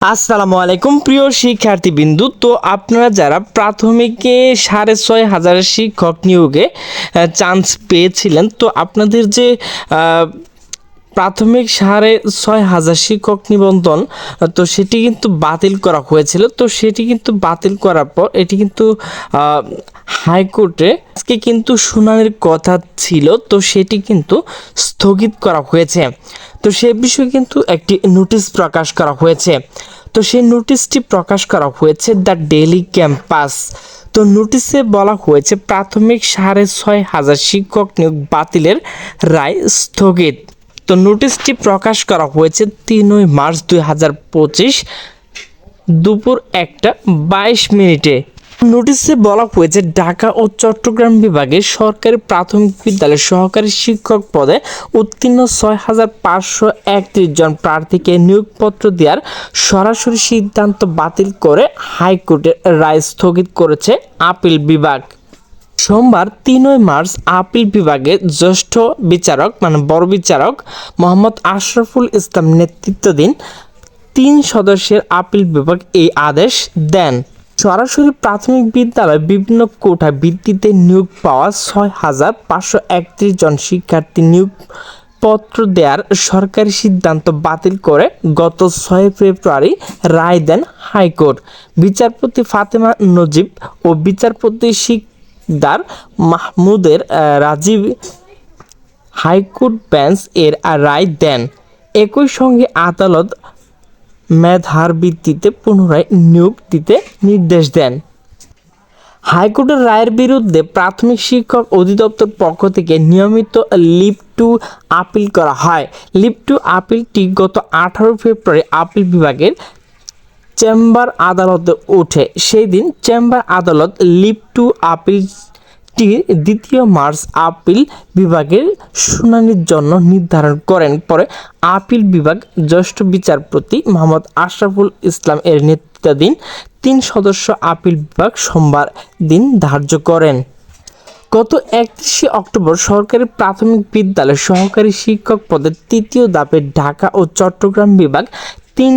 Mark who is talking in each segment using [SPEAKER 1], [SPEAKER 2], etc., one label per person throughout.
[SPEAKER 1] আসসালামু আলাইকুম, প্রিয় শিক্ষার্থী বিন্দু তো আপনারা যারা প্রাথমিকে সাড়ে ছয় হাজার শিক্ষক নিয়োগে চান্স পেয়েছিলেন, তো আপনাদের যে প্রাথমিক সাড়ে ছয় হাজার শিক্ষক নিবন্ধন, তো সেটি কিন্তু বাতিল করা হয়েছিল। তো সেটি কিন্তু বাতিল করার পর এটি কিন্তু হাইকোর্টে আজকে কিন্তু শুনানির কথা ছিল, তো সেটি কিন্তু স্থগিত করা হয়েছে। তো সে বিষয়ে কিন্তু একটি নোটিশ প্রকাশ করা হয়েছে। তো সেই নোটিশটি প্রকাশ করা হয়েছে দ্য ডেলি ক্যাম্পাস। তো নোটিশে বলা হয়েছে, প্রাথমিক সাড়ে ছয় হাজার শিক্ষক নিয়োগ বাতিলের রায় স্থগিত। তো নোটিশটি প্রকাশ করা হয়েছে তিনই মার্চ দুই হাজার পঁচিশ দুপুর একটা বাইশ মিনিটে। নোটিশে বলা হয়েছে ঢাকা ও চট্টগ্রাম বিভাগের সরকারি প্রাথমিক বিদ্যালয়ের সহকারী শিক্ষক পদে উত্তীর্ণ ছয় হাজার পাঁচশো একত্রিশ জন প্রার্থীকে নিয়োগপত্র দেওয়ার সরাসরি সিদ্ধান্ত বাতিল করে হাইকোর্টের রায় স্থগিত করেছে আপিল বিভাগ। সোমবার তিনই মার্চ আপিল বিভাগের জ্যেষ্ঠ বিচারক মানে বড় বিচারক মোহাম্মদ আশরাফুল ইসলাম নেতৃত্বাধীন তিন সদস্যের আপিল বিভাগ এই আদেশ দেন। সরাসরি প্রাথমিক বিদ্যালয়ে বিভিন্ন কোটা ভিত্তিতে নিয়োগ পাওয়া ছয় হাজার পাঁচশো একত্রিশ জন শিক্ষার্থী নিয়োগ পত্র দেওয়ার সরকারি সিদ্ধান্ত বাতিল করে গত ছয় ফেব্রুয়ারি রায় দেন হাইকোর্ট। বিচারপতি ফাতেমা নজিব ও বিচারপতি শিকদার মাহমুদের রাজীব হাইকোর্ট বেঞ্চ এর রায় দেন। একই সঙ্গে আদালত মেধার ভিত্তিতে পুনরায় নিয়োগ দিতে নির্দেশ দেন। হাইকোর্টের রায়ের বিরুদ্ধে প্রাথমিক শিক্ষক অধিদপ্তর পক্ষ থেকে নিয়মিত লিভ টু আপিল করা হয়। লিভ টু আপিলটি গত আঠারো ফেব্রুয়ারি আপিল বিভাগের চেম্বার আদালতে ওঠে। সেই দিন চেম্বার আদালত লিভ টু আপিলটি দ্বিতীয় মার্চ আপিল বিভাগের শুনানির জন্য নির্ধারণ করেন। পরে আপিল বিভাগ জ্যেষ্ঠ বিচারপতি মোহাম্মদ আশরাফুল ইসলাম এর নেতৃত্বাধীন তিন সদস্য আপিল বিভাগ সোমবার দিন ধার্য করেন। গত একত্রিশে অক্টোবর সরকারি প্রাথমিক বিদ্যালয় সহকারী শিক্ষক পদের তৃতীয় ধাপে ঢাকা ও চট্টগ্রাম বিভাগ তিন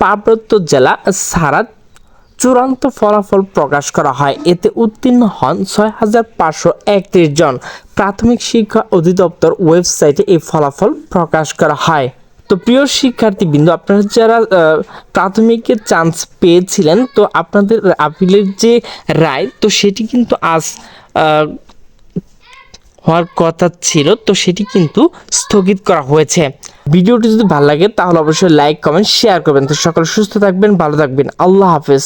[SPEAKER 1] পার্বত্য জেলা ছাড়া চূড়ান্ত ফলাফল প্রকাশ করা হয়। এতে উত্তীর্ণ হন ছয় হাজার পাঁচশো একত্রিশ জন। প্রাথমিক শিক্ষা অধিদপ্তর ওয়েবসাইটে এই ফলাফল প্রকাশ করা হয়। তো প্রিয় শিক্ষার্থীবৃন্দ, আপনারা যারা প্রাথমিকে চান্স পেয়েছিলেন, তো আপনাদের আপিলের যে রায়, তো সেটি কিন্তু আজ হওয়ার কথা ছিল, তো সেটি কিন্তু স্থগিত করা হয়েছে। ভিডিওটি যদি ভালো লাগে, তাহলে অবশ্যই লাইক কমেন্ট শেয়ার করবেন। তো সকলে সুস্থ থাকবেন, ভালো থাকবেন। আল্লাহ হাফেজ।